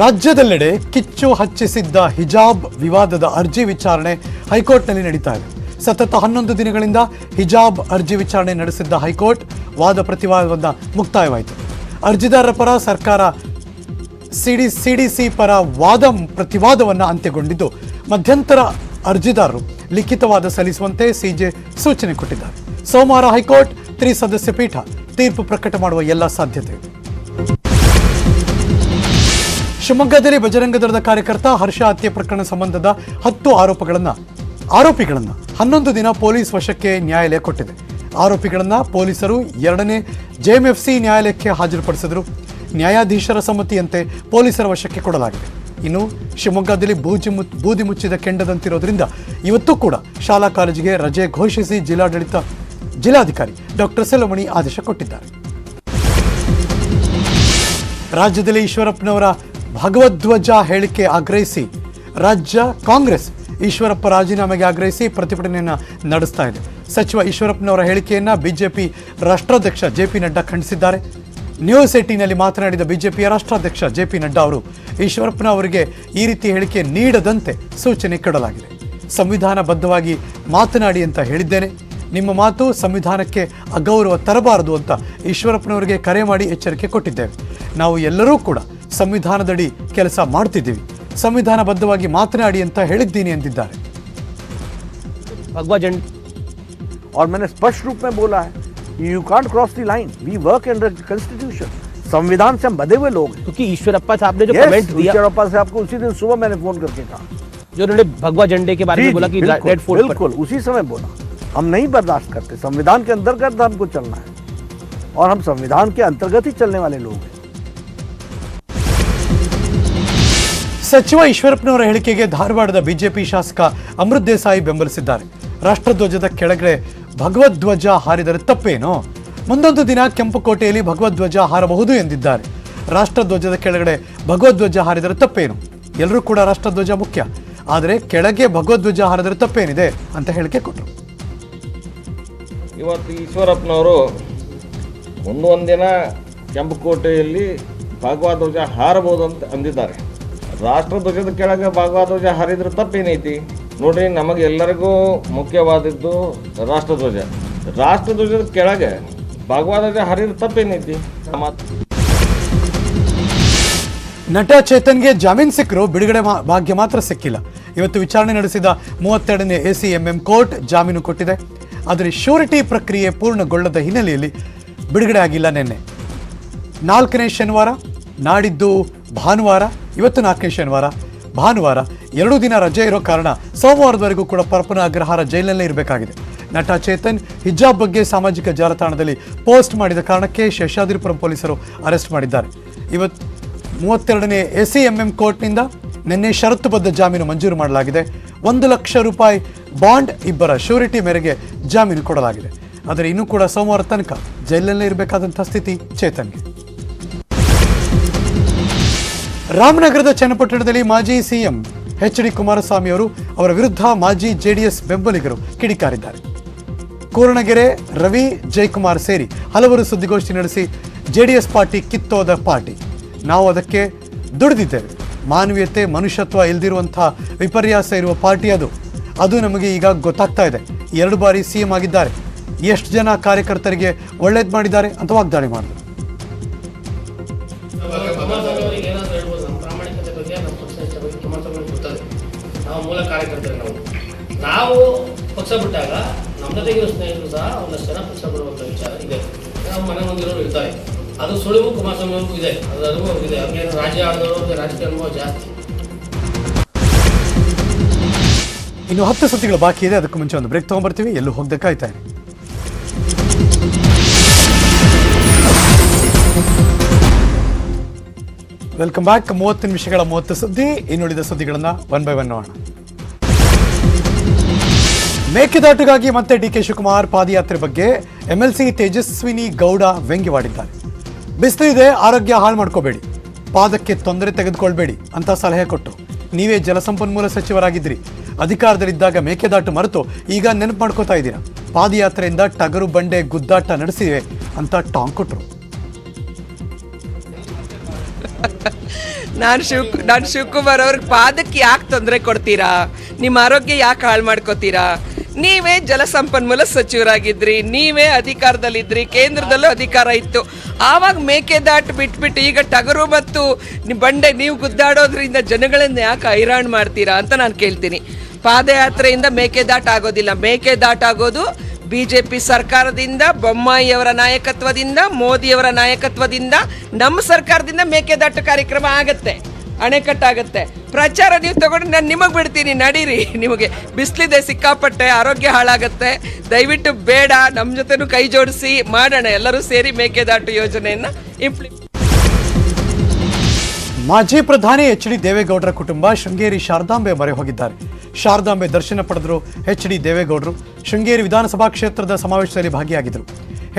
ರಾಜ್ಯದೆಲ್ಲೆಡೆ ಕಿಚ್ಚು ಹಚ್ಚಿಸಿದ್ದ ಹಿಜಾಬ್ ವಿವಾದದ ಅರ್ಜಿ ವಿಚಾರಣೆ ಹೈಕೋರ್ಟ್ನಲ್ಲಿ ನಡೀತಾ ಇದೆ. ಸತತ ಹನ್ನೊಂದು ದಿನಗಳಿಂದ ಹಿಜಾಬ್ ಅರ್ಜಿ ವಿಚಾರಣೆ ನಡೆಸಿದ್ದ ಹೈಕೋರ್ಟ್ ವಾದ ಪ್ರತಿವಾದವನ್ನು ಮುಕ್ತಾಯವಾಯಿತು. ಅರ್ಜಿದಾರರ ಪರ ಸರ್ಕಾರ ಸಿಡಿ ಸಿಡಿಸಿ ಪರ ವಾದ ಪ್ರತಿವಾದವನ್ನು ಅಂತ್ಯಗೊಂಡಿದ್ದು, ಮಧ್ಯಂತರ ಅರ್ಜಿದಾರರು ಲಿಖಿತವಾದ ಸಲ್ಲಿಸುವಂತೆ ಸಿಜೆ ಸೂಚನೆ ಕೊಟ್ಟಿದ್ದಾರೆ. ಸೋಮವಾರ ಹೈಕೋರ್ಟ್ ತ್ರಿಸದಸ್ಯ ಪೀಠ ತೀರ್ಪು ಪ್ರಕಟ ಮಾಡುವ ಎಲ್ಲ ಸಾಧ್ಯತೆ. ಶಿವಮೊಗ್ಗದಲ್ಲಿ ಬಜರಂಗ ದಳದ ಕಾರ್ಯಕರ್ತ ಹರ್ಷ ಹತ್ಯೆ ಪ್ರಕರಣ ಸಂಬಂಧದ ಹತ್ತು ಆರೋಪಗಳನ್ನ ಆರೋಪಿಗಳನ್ನ ಹನ್ನೊಂದು ದಿನ ಪೊಲೀಸ್ ವಶಕ್ಕೆ ನ್ಯಾಯಾಲಯ ಕೊಟ್ಟಿದೆ. ಆರೋಪಿಗಳನ್ನು ಪೊಲೀಸರು ಎರಡನೇ ಜೆಎಂಎಫ್ಸಿ ನ್ಯಾಯಾಲಯಕ್ಕೆ ಹಾಜರುಪಡಿಸಿದರು. ನ್ಯಾಯಾಧೀಶರ ಸಮ್ಮತಿಯಂತೆ ಪೊಲೀಸರ ವಶಕ್ಕೆ ಕೊಡಲಾಗಿದೆ. ಇನ್ನು ಶಿವಮೊಗ್ಗದಲ್ಲಿ ಬೂಜಿ ಮು, ಬೂದಿ ಮುಚ್ಚಿದ ಕೆಂಡದಂತಿರೋದ್ರಿಂದ ಇವತ್ತು ಕೂಡ ಶಾಲಾ ಕಾಲೇಜಿಗೆ ರಜೆ ಘೋಷಿಸಿ ಜಿಲ್ಲಾಡಳಿತ, ಜಿಲ್ಲಾಧಿಕಾರಿ ಡಾಕ್ಟರ್ ಸೆಲಮಣಿ ಆದೇಶ ಕೊಟ್ಟಿದ್ದಾರೆ. ರಾಜ್ಯದಲ್ಲಿ ಈಶ್ವರಪ್ಪನವರ ಭಗವಧ್ವಜ ಹೇಳಿಕೆ ಆಗ್ರಹಿಸಿ ರಾಜ್ಯ ಕಾಂಗ್ರೆಸ್ ಈಶ್ವರಪ್ಪ ರಾಜೀನಾಮೆಗೆ ಆಗ್ರಹಿಸಿ ಪ್ರತಿಭಟನೆಯನ್ನು ನಡೆಸ್ತಾ ಇದೆ. ಸಚಿವ ಈಶ್ವರಪ್ಪನವರ ಹೇಳಿಕೆಯನ್ನ ಬಿಜೆಪಿ ರಾಷ್ಟ್ರಾಧ್ಯಕ್ಷ ಜೆ ಪಿ ನಡ್ಡಾ ಖಂಡಿಸಿದ್ದಾರೆ. ನ್ಯೂಸ್ ಸಿಟಿನಲ್ಲಿ ಮಾತನಾಡಿದ ಬಿಜೆಪಿಯ ರಾಷ್ಟ್ರಾಧ್ಯಕ್ಷ ಜೆ ಪಿ ನಡ್ಡಾ ಅವರು ಈಶ್ವರಪ್ಪನ ಅವರಿಗೆ ಈ ರೀತಿ ಹೇಳಿಕೆ ನೀಡದಂತೆ ಸೂಚನೆ ಕೊಡಲಾಗಿದೆ. ಸಂವಿಧಾನಬದ್ಧವಾಗಿ ಮಾತನಾಡಿ ಅಂತ ಹೇಳಿದ್ದೇನೆ. ನಿಮ್ಮ ಮಾತು ಸಂವಿಧಾನಕ್ಕೆ ಅಗೌರವ ತರಬಾರದು ಅಂತ ಈಶ್ವರಪ್ಪನವರಿಗೆ ಕರೆ ಮಾಡಿ ಎಚ್ಚರಿಕೆ ಕೊಟ್ಟಿದ್ದೇವೆ. ನಾವು ಎಲ್ಲರೂ ಕೂಡ ಸಂವಿಧಾನದಡಿ ಕೆಲಸ ಮಾಡ್ತಿದ್ದೀವಿ. ಸಂವಿಧಾನಬದ್ಧವಾಗಿ ಮಾತನಾಡಿ ಅಂತ ಹೇಳಿದ್ದೀನಿ ಎಂದಿದ್ದಾರೆ भगवा झंडा और मैंने स्पष्ट रूप में बोला है you can't cross the line we work under constitution संविधान से हम बधे हुए लोग हैं क्योंकि ईश्वरप्पा साहब ने जो Yes, कमेंट दिया ईश्वरप्पा से आपको उसी दिन सुबह मैंने फोन करके कहा जो उन्होंने भगवा झंडे के बारे जी, में बोला जी, कि बिल्कुल, रेड फोर्ट पर बिल्कुल उसी समय बोला हम नहीं बर्दाश्त करते संविधान के अंतर्गत हमको चलना है और हम संविधान के अंतर्गत ही चलने वाले लोग हैं ಸಚಿವ ಈಶ್ವರಪ್ಪನವರ ಹೇಳಿಕೆಗೆ ಧಾರವಾಡದ ಬಿಜೆಪಿ ಶಾಸಕ ಅಮೃತ್ ದೇಸಾಯಿ ಬೆಂಬಲಿಸಿದ್ದಾರೆ. ರಾಷ್ಟ್ರಧ್ವಜದ ಕೆಳಗಡೆ ಭಗವದ್ಧ್ವಜ ಹಾರಿದರೆ ತಪ್ಪೇನು? ಮುಂದೊಂದು ದಿನ ಕೆಂಪುಕೋಟೆಯಲ್ಲಿ ಭಗವದ್ಧ್ವಜ ಹಾರಬಹುದು ಎಂದಿದ್ದಾರೆ. ರಾಷ್ಟ್ರಧ್ವಜದ ಕೆಳಗಡೆ ಭಗವದ್ಧ್ವಜ ಹಾರಿದರೆ ತಪ್ಪೇನು? ಎಲ್ಲರೂ ಕೂಡ ರಾಷ್ಟ್ರಧ್ವಜ ಮುಖ್ಯ. ಆದರೆ ಕೆಳಗೆ ಭಗವದ್ಧ್ವಜ ಹಾರಿದರೆ ತಪ್ಪೇನಿದೆ ಅಂತ ಹೇಳಿಕೆ ಕೊಟ್ಟರು. ಇವತ್ತು ಈಶ್ವರಪ್ಪನವರು ಮುಂದೊಂದು ದಿನ ಕೆಂಪುಕೋಟೆಯಲ್ಲಿ ಭಗವದ್ವಜ ಹಾರಬಹುದು ಅಂತ ಅಂದಿದ್ದಾರೆ. ರಾಷ್ಟ್ರಧ್ವಜದ ಕೆಳಗೆ ಭಾಗವಧ್ವಜ ಹರಿದ್ರೆ ತಪ್ಪೇನೈತಿ? ನೋಡ್ರಿ, ನಮಗೆ ಎಲ್ಲರಿಗೂ ಮುಖ್ಯವಾದದ್ದು ರಾಷ್ಟ್ರಧ್ವಜ ರಾಷ್ಟ್ರಧ್ವಜದ ಕೆಳಗೆ ಭಾಗವಧ್ವಜ ಹರಿದ್ರೆ ತಪ್ಪೇನೈತಿ? ನಟ ಚೇತನ್ಗೆ ಜಾಮೀನು ಸಿಕ್ಕರು, ಬಿಡುಗಡೆ ಭಾಗ್ಯ ಮಾತ್ರ ಸಿಕ್ಕಿಲ್ಲ. ಇವತ್ತು ವಿಚಾರಣೆ ನಡೆಸಿದ ಮೂವತ್ತೆರಡನೇ A C M M court ಜಾಮೀನು ಕೊಟ್ಟಿದೆ. ಆದರೆ ಶ್ಯೂರಿಟಿ ಪ್ರಕ್ರಿಯೆ ಪೂರ್ಣಗೊಳ್ಳದ ಹಿನ್ನೆಲೆಯಲ್ಲಿ ಬಿಡುಗಡೆ ಆಗಿಲ್ಲ ನಿನ್ನೆ. ನಾಲ್ಕನೇ ಶನಿವಾರ ನಾಡಿದ್ದು ಭಾನುವಾರ, ಇವತ್ತು ನಾಲ್ಕನೇ ಶನಿವಾರ, ಭಾನುವಾರ, ಎರಡು ದಿನ ರಜೆ ಇರೋ ಕಾರಣ ಸೋಮವಾರದವರೆಗೂ ಕೂಡ ಪರಪನ ಅಗ್ರಹಾರ ಜೈಲಿನಲ್ಲೇ ಇರಬೇಕಾಗಿದೆ. ನಟ ಚೇತನ್ ಹಿಜಾಬ್ ಬಗ್ಗೆ ಸಾಮಾಜಿಕ ಜಾಲತಾಣದಲ್ಲಿ ಪೋಸ್ಟ್ ಮಾಡಿದ ಕಾರಣಕ್ಕೆ ಶೇಷಾದ್ರಿಪುರಂ ಪೊಲೀಸರು ಅರೆಸ್ಟ್ ಮಾಡಿದ್ದಾರೆ. ಇವತ್ತು ಮೂವತ್ತೆರಡನೇ ಎಸಿಎಂಎಂ ಕೋರ್ಟ್ನಿಂದ ನಿನ್ನೆ ಷರತ್ತುಬದ್ಧ ಜಾಮೀನು ಮಂಜೂರು ಮಾಡಲಾಗಿದೆ. ಒಂದು ಲಕ್ಷ ರೂಪಾಯಿ ಬಾಂಡ್ ಇಬ್ಬರ ಶ್ಯೂರಿಟಿ ಮೇರೆಗೆ ಜಾಮೀನು ಕೊಡಲಾಗಿದೆ. ಆದರೆ ಇನ್ನೂ ಕೂಡ ಸೋಮವಾರ ತನಕ ಜೈಲಿನಲ್ಲೇ ಇರಬೇಕಾದಂಥ ಸ್ಥಿತಿ ಚೇತನ್ಗೆ. ರಾಮನಗರದ ಚನ್ನಪಟ್ಟಣದಲ್ಲಿ ಮಾಜಿ ಸಿಎಂ ಎಚ್ ಡಿ ಕುಮಾರಸ್ವಾಮಿ ಅವರು ಅವರ ವಿರುದ್ಧ ಮಾಜಿ ಜೆಡಿಎಸ್ ಬೆಂಬಲಿಗರು ಕಿಡಿಕಾರಿದ್ದಾರೆ. ಕೋರಣಗೆರೆ ರವಿ ಜಯಕುಮಾರ್ ಸೇರಿ ಹಲವರು ಸುದ್ದಿಗೋಷ್ಠಿ ನಡೆಸಿ ಜೆಡಿಎಸ್ ಪಾರ್ಟಿ ಕಿತ್ತೋದ ಪಾರ್ಟಿ. ನಾವು ಅದಕ್ಕೆ ದುಡಿದಿದ್ದೇವೆ. ಮಾನವೀಯತೆ, ಮನುಷ್ಯತ್ವ ಇಲ್ದಿರುವಂತಹ ವಿಪರ್ಯಾಸ ಇರುವ ಪಾರ್ಟಿ ಅದು. ಅದು ನಮಗೆ ಈಗ ಗೊತ್ತಾಗ್ತಾ ಇದೆ. ಎರಡು ಬಾರಿ ಸಿಎಂ ಆಗಿದ್ದಾರೆ. ಎಷ್ಟು ಜನ ಕಾರ್ಯಕರ್ತರಿಗೆ ಒಳ್ಳೇದು ಮಾಡಿದ್ದಾರೆ ಅಂತ ವಾಗ್ದಾಳಿ ಮಾಡಿದರು ಕಾರ್ಯಕರ್ತರು ನಾವು. ನಾವು ಪಕ್ಷ ಬಿಟ್ಟಾಗ ನಮ್ಮ ಜೊತೆಗಿರೋ ಸ್ನೇಹಿತರು ಸಹ ಒಂದಷ್ಟು ಜನ ಪಕ್ಷ ಬಿಡುವಂಥ ವಿಚಾರ ಇದೆ. ನಮ್ಮ ಮನೆ ಮುಂದಿರೋರು ಇರ್ತಾರೆ ಅದು ಸುಳಿವು ಕುಮಾರಸ್ವಾಮಿ ಇದೆ. ಅದು ಅನುಭವ ಇದೆ ಅವ್ರಿಗೆ ರಾಜ್ಯ ಆಳಿದವರು ರಾಜಕೀಯ ಅನುಭವ ಜಾಸ್ತಿ. ಇನ್ನು ಹತ್ತು ಸುದ್ದಿಗಳು ಬಾಕಿ ಇದೆ. ಅದಕ್ಕೂ ಮುಂಚೆ ಒಂದು ಬ್ರೇಕ್ ತಗೊಂಡ್ಬರ್ತೀವಿ. ಎಲ್ಲೂ ಹೋಗದೆ ಕಾಯ್ತಾ ಇರಿ ವೆಲ್ಕಮ್ ಬ್ಯಾಕ್. ಮೂವತ್ತು ನಿಮಿಷಗಳ ಮೂವತ್ತು ಸುದ್ದಿ. ಇನ್ನುಳಿದ ಸುದ್ದಿಗಳನ್ನ ಒನ್ ಬೈ ಒನ್ ನೋಡೋಣ. ಮೇಕೆದಾಟುಗಾಗಿ ಮತ್ತೆ ಡಿ ಕೆ ಶಿವಕುಮಾರ್ ಪಾದಯಾತ್ರೆ ಬಗ್ಗೆ ಎಂಎಲ್ಸಿ ತೇಜಸ್ವಿನಿ ಗೌಡ ವ್ಯಂಗ್ಯವಾಡಿದ್ದಾರೆ. ಇದೆ, ಆರೋಗ್ಯ ಹಾಳು ಮಾಡ್ಕೋಬೇಡಿ. ಪಾದಕ್ಕೆ ತೊಂದರೆ ತೆಗೆದುಕೊಳ್ಬೇಡಿ ಅಂತ ಸಲಹೆ ಕೊಟ್ಟರು ನೀವೇ ಜಲಸಂಪನ್ಮೂಲ ಸಚಿವರಾಗಿದ್ರಿ ಅಧಿಕಾರದಲ್ಲಿದ್ದಾಗ ಮೇಕೆದಾಟು ಮರೆತು ಈಗ ನೆನಪು ಮಾಡ್ಕೋತಾ ಇದ್ದೀರಾ? ಪಾದಯಾತ್ರೆಯಿಂದ ಟಗರು ಬಂಡೆ ಗುದ್ದಾಟ ನಡೆಸಿವೆ ಅಂತ ಟಾಂಗ್ ಕೊಟ್ಟರು ನಾನು ಶಿವ್, ನಾನು ಶಿವಕುಮಾರ್ ಅವ್ರಿಗೆ ಪಾದಕ್ಕೆ ಯಾಕೆ ತೊಂದರೆ ಕೊಡ್ತೀರಾ? ನಿಮ್ಮ ಆರೋಗ್ಯ ಯಾಕೆ ಹಾಳು ಮಾಡ್ಕೋತೀರಾ? ನೀವೇ ಜಲಸಂಪನ್ಮೂಲ ಸಚಿವರಾಗಿದ್ರಿ, ನೀವೇ ಅಧಿಕಾರದಲ್ಲಿದ್ರಿ, ಕೇಂದ್ರದಲ್ಲೂ ಅಧಿಕಾರ ಇತ್ತು. ಆವಾಗ ಮೇಕೆದಾಟು ಬಿಟ್ಬಿಟ್ಟು ಈಗ ಟಗರು ಮತ್ತು ಬಂಡೆ ನೀವು ಗುದ್ದಾಡೋದ್ರಿಂದ ಜನಗಳನ್ನ ಯಾಕೆ ಹೈರಾಣ್ ಮಾಡ್ತೀರಾ ಅಂತ ನಾನು ಕೇಳ್ತೀನಿ. ಪಾದಯಾತ್ರೆಯಿಂದ ಮೇಕೆದಾಟು ಆಗೋದಿಲ್ಲ. ಮೇಕೆದಾಟ್ ಆಗೋದು ಬಿಜೆಪಿ ಸರ್ಕಾರದಿಂದ, ಬೊಮ್ಮಾಯಿಯವರ ನಾಯಕತ್ವದಿಂದ, ಮೋದಿಯವರ ನಾಯಕತ್ವದಿಂದ, ನಮ್ಮ ಸರ್ಕಾರದಿಂದ ಮೇಕೆದಾಟು ಕಾರ್ಯಕ್ರಮ ಆಗತ್ತೆ. ಅಣೆಕಟ್ಟಾಗತ್ತೆ. ಪ್ರಚಾರ ನೀವು ತಗೊಂಡು ನಾನು ನಿಮಗೆ ಬಿಡ್ತೀನಿ, ನಡೀರಿ. ನಿಮಗೆ ಬಿಸಿಲಿದೆ, ಸಿಕ್ಕಾಪಟ್ಟೆ ಆರೋಗ್ಯ ಹಾಳಾಗತ್ತೆ. ದಯವಿಟ್ಟು ಬೇಡ ನಮ್ಮ ಜೊತೆನೂ ಕೈ ಜೋಡಿಸಿ ಮಾಡೋಣ. ಎಲ್ಲರೂ ಸೇರಿ ಮೇಕೆದಾಟು ಯೋಜನೆಯನ್ನು ಇಂಪ್ಲಿಮೆಂಟ್ ಮಾಜಿ ಪ್ರಧಾನಿ ಎಚ್ ಡಿ ದೇವೇಗೌಡರ ಕುಟುಂಬ ಶೃಂಗೇರಿ ಶಾರದಾಂಬೆ ಮೊರೆ ಹೋಗಿದ್ದಾರೆ ಶಾರದಾಂಬೆ ದರ್ಶನ ಪಡೆದರು. ಎಚ್ ಡಿ ದೇವೇಗೌಡರು ಶೃಂಗೇರಿ ವಿಧಾನಸಭಾ ಕ್ಷೇತ್ರದ ಸಮಾವೇಶದಲ್ಲಿ ಭಾಗಿಯಾಗಿದ್ದರು.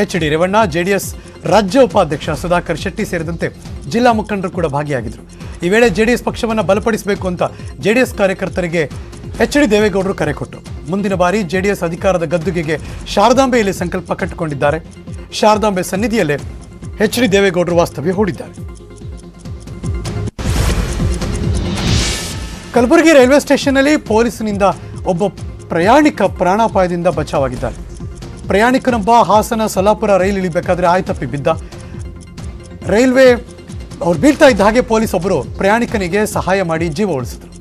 ಎಚ್ ಡಿ ರೇವಣ್ಣ, ಜೆಡಿಎಸ್ ರಾಜ್ಯ ಉಪಾಧ್ಯಕ್ಷ ಸುಧಾಕರ್ ಶೆಟ್ಟಿ ಸೇರಿದಂತೆ ಜಿಲ್ಲಾ ಮುಖಂಡರು ಕೂಡ ಭಾಗಿಯಾಗಿದ್ದರು. ಈ ವೇಳೆ ಜೆಡಿಎಸ್ ಪಕ್ಷವನ್ನು ಬಲಪಡಿಸಬೇಕು ಅಂತ ಜೆಡಿಎಸ್ ಕಾರ್ಯಕರ್ತರಿಗೆ ಎಚ್ ಡಿ ದೇವೇಗೌಡರು ಕರೆ ಕೊಟ್ಟರು. ಮುಂದಿನ ಬಾರಿ ಜೆಡಿಎಸ್ ಅಧಿಕಾರದ ಗದ್ದುಗೆಗೆ ಶಾರದಾಂಬೆಯಲ್ಲಿ ಸಂಕಲ್ಪ ಕಟ್ಟಿಕೊಂಡಿದ್ದಾರೆ. ಶಾರದಾಂಬೆ ಸನ್ನಿಧಿಯಲ್ಲೇ ಎಚ್ ಡಿ ದೇವೇಗೌಡರು ವಾಸ್ತವ್ಯ ಹೂಡಿದ್ದಾರೆ. ಕಲಬುರಗಿ ರೈಲ್ವೆ ಸ್ಟೇಷನ್ನಲ್ಲಿ ಪೊಲೀಸಿನಿಂದ ಒಬ್ಬ ಪ್ರಯಾಣಿಕ ಪ್ರಾಣಾಪಾಯದಿಂದ ಬಚಾವಾಗಿದ್ದಾರೆ ಪ್ರಯಾಣಿಕನೊಬ್ಬ ಹಾಸನ ಸಲಾಪುರ ರೈಲು ಇಳಿಬೇಕಾದ್ರೆ ಆಯ್ತಪ್ಪಿ ಬಿದ್ದ. ರೈಲ್ವೆ ಅವ್ರು ಬೀಳ್ತಾ ಇದ್ದ ಹಾಗೆ ಪೊಲೀಸ್ ಒಬ್ಬರು ಪ್ರಯಾಣಿಕನಿಗೆ ಸಹಾಯ ಮಾಡಿ ಜೀವ ಉಳಿಸಿದ್ರು.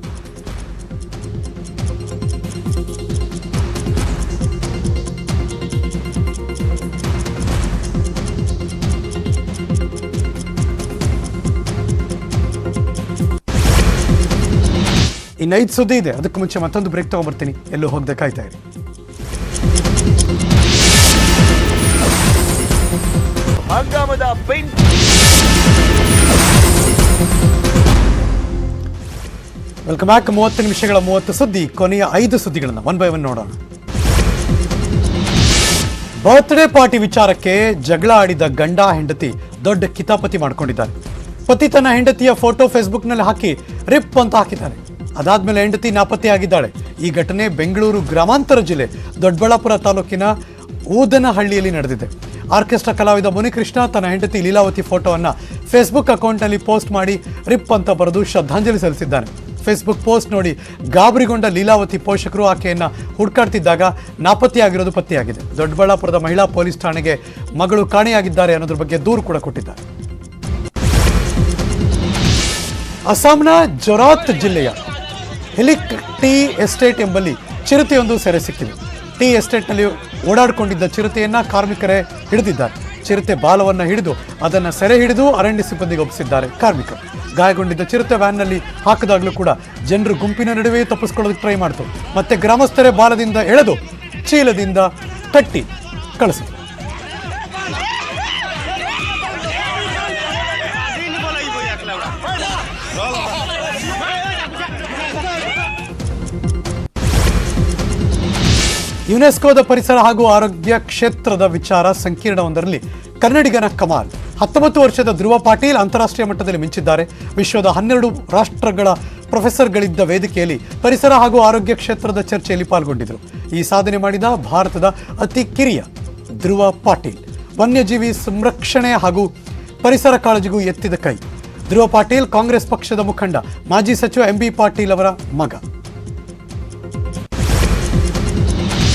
ಐದು ಸುದ್ದಿ ಇದೆ. ಅದಕ್ಕೆ ಮುಂಚೆ ಮತ್ತೊಂದು ಬ್ರೇಕ್ ತಗೊಂಡ್ಬರ್ತೀನಿ. ಎಲ್ಲೂ ಹೋಗದೆ ಕಾಯ್ತಾ ಇರಿ. ಹಂಗಾಮದ ಪೈಂಟ್ ವೆಲ್ಕಮ್ ಬ್ಯಾಕ್ ಮೂವತ್ತು ನಿಮಿಷಗಳ ಮೂವತ್ತು ಸುದ್ದಿ ಕೊನೆಯ ಐದು ಸುದ್ದಿಗಳನ್ನು ಒನ್ ಬೈ ಒನ್ ನೋಡೋಣ. ಬರ್ತ್ಡೇ ಪಾರ್ಟಿ ವಿಚಾರಕ್ಕೆ ಜಗಳ ಆಡಿದ ಗಂಡ ಹೆಂಡತಿ ದೊಡ್ಡ ಕಿತಾಪತಿ ಮಾಡ್ಕೊಂಡಿದ್ದಾರೆ. ಪತಿ ತನ್ನ ಹೆಂಡತಿಯ ಫೋಟೋ ಫೇಸ್ಬುಕ್ನಲ್ಲಿ ಹಾಕಿ ರಿಪ್ ಅಂತ ಹಾಕಿದ್ದಾನೆ ಅದಾದ್ಮೇಲೆ ಹೆಂಡತಿ ನಾಪತ್ತೆಯಾಗಿದ್ದಾಳೆ. ಈ ಘಟನೆ ಬೆಂಗಳೂರು ಗ್ರಾಮಾಂತರ ಜಿಲ್ಲೆ, ದೊಡ್ಡಬಳ್ಳಾಪುರ ತಾಲೂಕಿನ ಊದನಹಳ್ಳಿಯಲ್ಲಿ ನಡೆದಿದೆ. ಆರ್ಕೆಸ್ಟ್ರಾ ಕಲಾವಿದ ಮುನಿಕೃಷ್ಣ ತನ್ನ ಹೆಂಡತಿ ಲೀಲಾವತಿ ಫೋಟೋವನ್ನು ಫೇಸ್ಬುಕ್ ಅಕೌಂಟ್ನಲ್ಲಿ ಪೋಸ್ಟ್ ಮಾಡಿ ರಿಪ್ ಅಂತ ಬರೆದು ಶ್ರದ್ಧಾಂಜಲಿ ಸಲ್ಲಿಸಿದ್ದಾನೆ. ಫೇಸ್ಬುಕ್ ಪೋಸ್ಟ್ ನೋಡಿ ಗಾಬರಿಗೊಂಡ ಲೀಲಾವತಿ ಪೋಷಕರು ಆಕೆಯನ್ನು ಹುಡುಕಾಡ್ತಿದ್ದಾಗ ನಾಪತ್ತೆಯಾಗಿರೋದು ಪತ್ತೆಯಾಗಿದೆ. ದೊಡ್ಡಬಳ್ಳಾಪುರದ ಮಹಿಳಾ ಪೊಲೀಸ್ ಠಾಣೆಗೆ ಮಗಳು ಕಾಣೆಯಾಗಿದ್ದಾರೆ ಅನ್ನೋದ್ರ ಬಗ್ಗೆ ದೂರು ಕೂಡ ಕೊಟ್ಟಿದ್ದಾರೆ. ಅಸ್ಸಾಂನ ಜೊರಾತ್ ಜಿಲ್ಲೆಯ ಹಿಲಿಕ್ ಟೀ ಎಸ್ಟೇಟ್ ಎಂಬಲ್ಲಿ ಚಿರತೆಯೊಂದು ಸೆರೆ ಸಿಕ್ಕಿದೆ. ಟೀ ಎಸ್ಟೇಟ್ನಲ್ಲಿ ಓಡಾಡಿಕೊಂಡಿದ್ದ ಚಿರತೆಯನ್ನು ಕಾರ್ಮಿಕರೇ ಹಿಡಿದಿದ್ದಾರೆ. ಚಿರತೆ ಬಾಲವನ್ನು ಹಿಡಿದು ಅದನ್ನು ಸೆರೆ ಹಿಡಿದು ಅರಣ್ಯ ಸಿಬ್ಬಂದಿಗೆ ಒಪ್ಪಿಸಿದ್ದಾರೆ ಕಾರ್ಮಿಕರು. ಗಾಯಗೊಂಡಿದ್ದ ಚಿರತೆ ವ್ಯಾನ್ನಲ್ಲಿ ಹಾಕಿದಾಗಲೂ ಕೂಡ ಜನರು ಗುಂಪಿನ ನಡುವೆ ತಪ್ಪಿಸ್ಕೊಳ್ಳೋದಕ್ಕೆ ಟ್ರೈ ಮಾಡ್ತು. ಮತ್ತೆ ಗ್ರಾಮಸ್ಥರೇ ಬಾಲದಿಂದ ಎಳೆದು ಚೀಲದಿಂದ ಕಟ್ಟಿ ಕಳಿಸಿದ್ರು. ಯುನೆಸ್ಕೋದ ಪರಿಸರ ಹಾಗೂ ಆರೋಗ್ಯ ಕ್ಷೇತ್ರದ ವಿಚಾರ ಸಂಕೀರ್ಣವೊಂದರಲ್ಲಿ ಕನ್ನಡಿಗನ ಕಮಾಲ್. ಹತ್ತೊಂಬತ್ತು ವರ್ಷದ ಧ್ರುವ ಪಾಟೀಲ್ ಅಂತಾರಾಷ್ಟ್ರೀಯ ಮಟ್ಟದಲ್ಲಿ ಮಿಂಚಿದ್ದಾರೆ. ವಿಶ್ವದ ಹನ್ನೆರಡು ರಾಷ್ಟ್ರಗಳ ಪ್ರೊಫೆಸರ್ಗಳಿದ್ದ ವೇದಿಕೆಯಲ್ಲಿ ಪರಿಸರ ಹಾಗೂ ಆರೋಗ್ಯ ಕ್ಷೇತ್ರದ ಚರ್ಚೆಯಲ್ಲಿ ಪಾಲ್ಗೊಂಡಿದ್ದರು. ಈ ಸಾಧನೆ ಮಾಡಿದ ಭಾರತದ ಅತಿ ಕಿರಿಯ ಧ್ರುವ ಪಾಟೀಲ್. ವನ್ಯಜೀವಿ ಸಂರಕ್ಷಣೆ ಹಾಗೂ ಪರಿಸರ ಕಾಳಜಿಗೂ ಎತ್ತಿದ ಕೈ. ಧ್ರುವ ಪಾಟೀಲ್ ಕಾಂಗ್ರೆಸ್ ಪಕ್ಷದ ಮುಖಂಡ, ಮಾಜಿ ಸಚಿವ ಎಂ ಬಿ ಪಾಟೀಲ್ ಅವರ ಮಗ.